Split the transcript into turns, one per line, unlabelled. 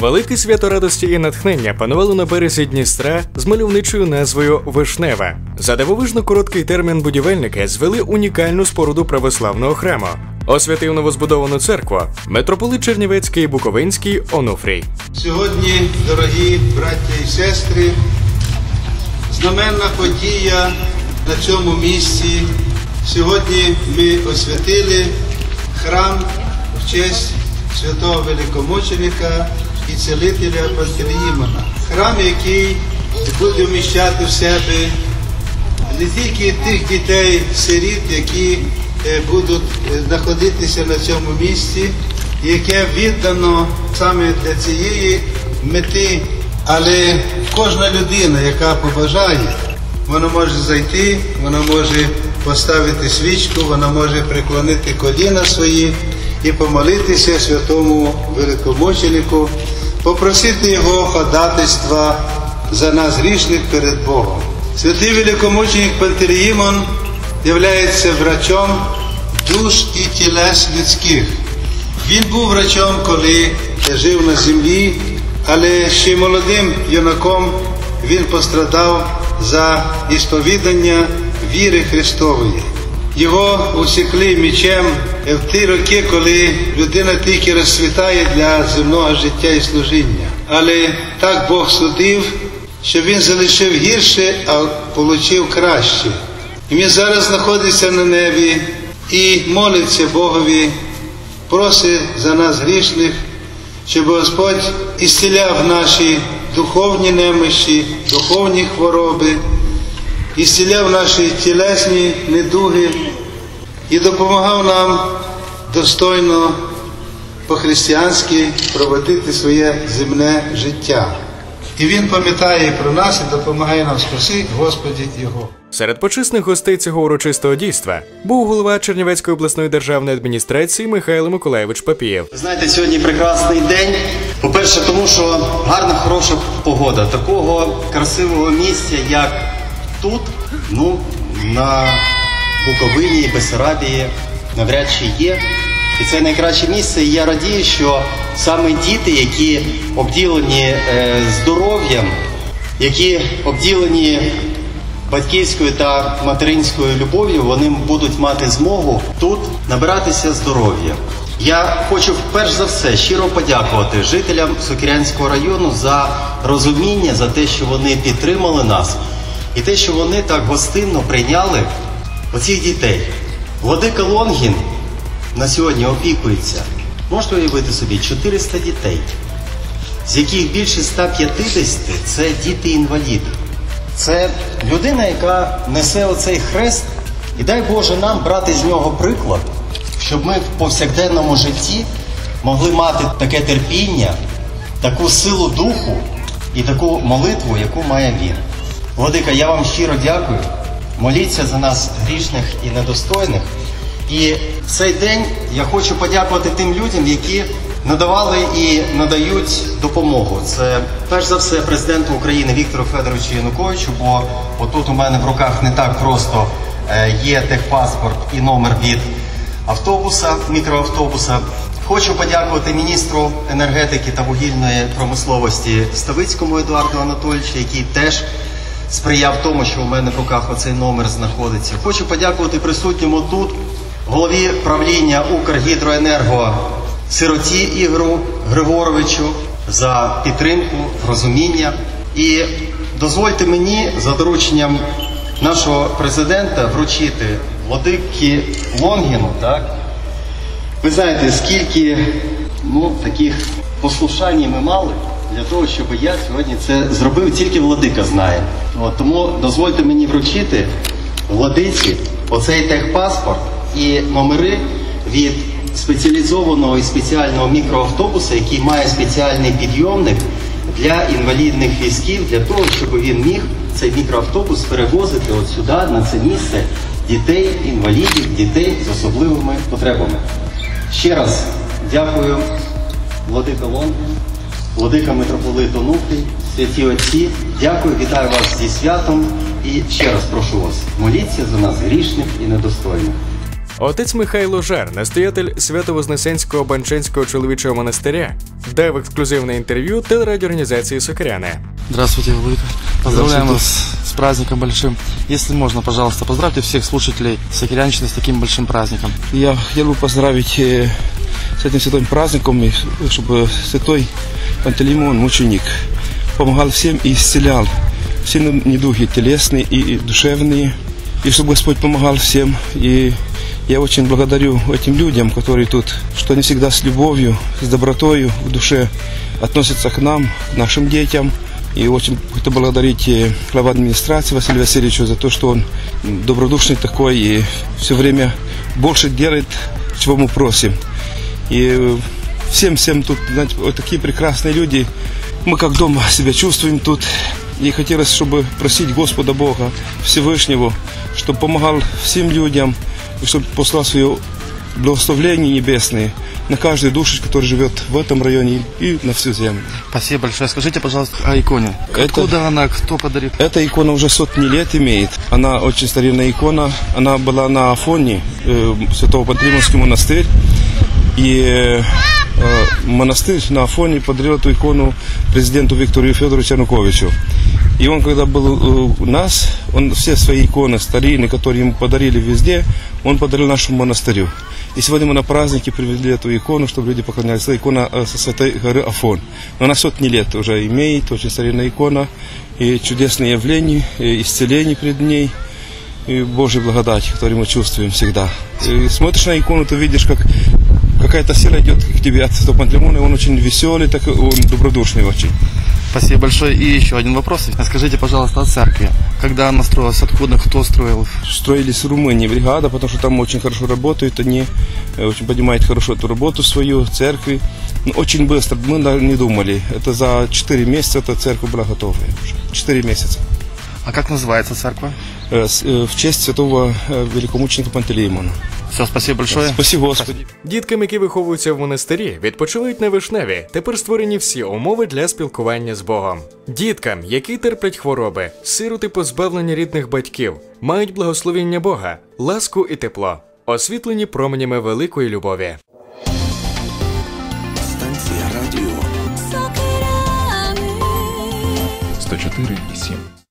Велике свято радості і натхнення панувало на березі Дністра з мальовничою назвою Вишнева. За дивовижно короткий термін будівельники звели унікальну споруду православного храму. Освятив новозбудовану церкву митрополит Чернівецький Буковинський Онуфрій.
Сьогодні, дорогі браття і сестри, знаменна подія на цьому місці. Сьогодні ми освятили храм в честь святого великомученика і цілителя Пантелеїмона. Храм, який буде вміщати в себе не тільки тих дітей, сиріт, які е, будуть е, знаходитися на цьому місці, яке віддано саме для цієї мети, але кожна людина, яка побажає, вона може зайти, вона може поставити свічку, вона може преклонити коліна свої і помолитися святому великомученику, попросити його ходатайства за нас грішних перед Богом. Святий великомученик Пантелеїмон являється врачом душ і тілес людських. Він був врачом, коли жив на землі, але ще молодим юнаком він пострадав за ісповідання віри Христової. Його усікли мічем в ті роки, коли людина тільки розцвітає для земного життя і служіння. Але так Бог судив, що він залишив гірше, а отримав краще. І він зараз знаходиться на небі і молиться Богові, просить за нас грішних, щоб Господь ісціляв наші духовні немощі, духовні хвороби, ісціляв наші тілесні недуги і допомагав нам достойно по-християнськи проводити своє земне життя. І Він пам'ятає про нас і допомагає нам спаси Господі Його.
Серед почесних гостей цього урочистого дійства був голова Чернівецької обласної державної адміністрації Михайло Миколаєвич Папієв.
Знаєте, сьогодні прекрасний день. По-перше, тому що гарна, хороша погода. Такого красивого місця, як тут, ну, на Буковині Бесарабії, навряд чи є. І це найкраще місце. І я радію, що саме діти, які обділені е, здоров'ям, які обділені батьківською та материнською любов'ю, вони будуть мати змогу тут набиратися здоров'я. Я хочу перш за все щиро подякувати жителям Сокирянського району за розуміння, за те, що вони підтримали нас, і те, що вони так гостинно прийняли оцих дітей. Владика Лонгін на сьогодні опікується. Можете уявити собі 400 дітей, з яких більше 150 це діти-інваліди. Це людина, яка несе оцей хрест, і дай Боже нам брати з нього приклад, щоб ми в повсякденному житті могли мати таке терпіння, таку силу духу і таку молитву, яку має він. Владика, я вам щиро дякую. Моліться за нас грішних і недостойних. І в цей день я хочу подякувати тим людям, які надавали і надають допомогу. Це перш за все президенту України Віктору Федоровичу Януковичу, бо отут у мене в руках не так просто е, є техпаспорт і номер від автобуса, мікроавтобуса. Хочу подякувати міністру енергетики та вугільної промисловості Ставицькому Едуарду Анатолійовичу, який теж сприяв тому, що у мене в руках оцей номер знаходиться. Хочу подякувати присутньому тут голові правління Укргідроенерго сироті Ігору Григоровичу за підтримку, розуміння. І дозвольте мені за дорученням нашого президента вручити владики Лонгіну. Так? Ви знаєте, скільки ну, таких послушань ми мали для того, щоб я сьогодні це зробив, тільки владика знає. От, тому дозвольте мені вручити владиці оцей техпаспорт і номери від спеціалізованого і спеціального мікроавтобуса, який має спеціальний підйомник для інвалідних візків, для того, щоб він міг цей мікроавтобус перевозити от сюди, на це місце дітей, інвалідів, дітей з особливими потребами. Ще раз дякую, Владика Лон, Владика митрополит Онуфрій, святі отці. Дякую, вітаю вас зі святом і ще раз прошу вас, моліться за нас грішних і недостойних.
Отець Михайло Жар, настоятель Свято-Вознесенського Банченського чоловічого монастиря, дав ексклюзивне інтерв'ю телерадіоорганізації Сокиряни.
Здравствуйте, Владыка. Поздравляем вас с праздником большим. Если можно, пожалуйста, поздравьте всех слушателей Сокирянщины с таким большим праздником.
Я хотел бы поздравить э, с этим святым праздником, и чтобы святой Пантелеймон, мученик, помогал всем и исцелял все недуги телесные и душевные, и чтобы Господь помогал всем. И я очень благодарю этим людям, которые тут, что они всегда с любовью, с добротою в душе относятся к нам, к нашим детям. И очень хочу благодарить э, глава администрации Василию Васильевичу за то, что он добродушный такой и все время больше делает, чего мы просим. И всем-всем тут, знаете, вот такие прекрасные люди. Мы как дома себя чувствуем тут. И хотелось, чтобы просить Господа Бога Всевышнего, чтобы помогал всем людям, и чтобы послал свое благословление небесное на каждую душу, которая живет в этом районе и на всю землю.
Спасибо большое. Скажите, пожалуйста, о иконе.
Это-
Откуда она, кто подарил?
Эта икона уже сотни лет имеет. Она очень старинная икона. Она была на Афоне, э, Святого Пантелеймонский монастырь. И э, монастырь на Афоне подарил эту икону президенту Виктору Федоровичу Януковичу. И он, когда был у нас, он все свои иконы старинные, которые ему подарили везде, он подарил нашему монастырю. И сегодня мы на празднике привезли эту икону, чтобы люди поклонялись. Это икона со святой горы Афон. Но она сотни лет уже имеет, очень старинная икона. И чудесные явления, и исцеление перед ней, и Божья благодать, которую мы чувствуем всегда. И смотришь на икону, ты видишь, как какая-то сила идет к тебе от Святого Пантелеймона, и он очень веселый, так он добродушный очень.
Спасибо большое. И еще один вопрос. Скажите, пожалуйста, о церкви. Когда она строилась, откуда, кто строил?
Строились в Румынии бригада, потому что там очень хорошо работают, они э, очень понимают хорошо эту работу свою, церкви. Ну, очень быстро, мы даже не думали. Это за 4 месяца эта церковь была готова уже. 4 месяца.
А как называется церковь?
Э, э, В честь святого великомученика Пантелеймона.
Все, спасибо большое.
Спасибо, Господи.
Діткам, які виховуються в монастирі, відпочивають на вишневі. Тепер створені всі умови для спілкування з Богом. Діткам, які терплять хвороби, сироти позбавлені рідних батьків, мають благословіння Бога, ласку і тепло, освітлені променями великої любові.
Станція радіо 104,7.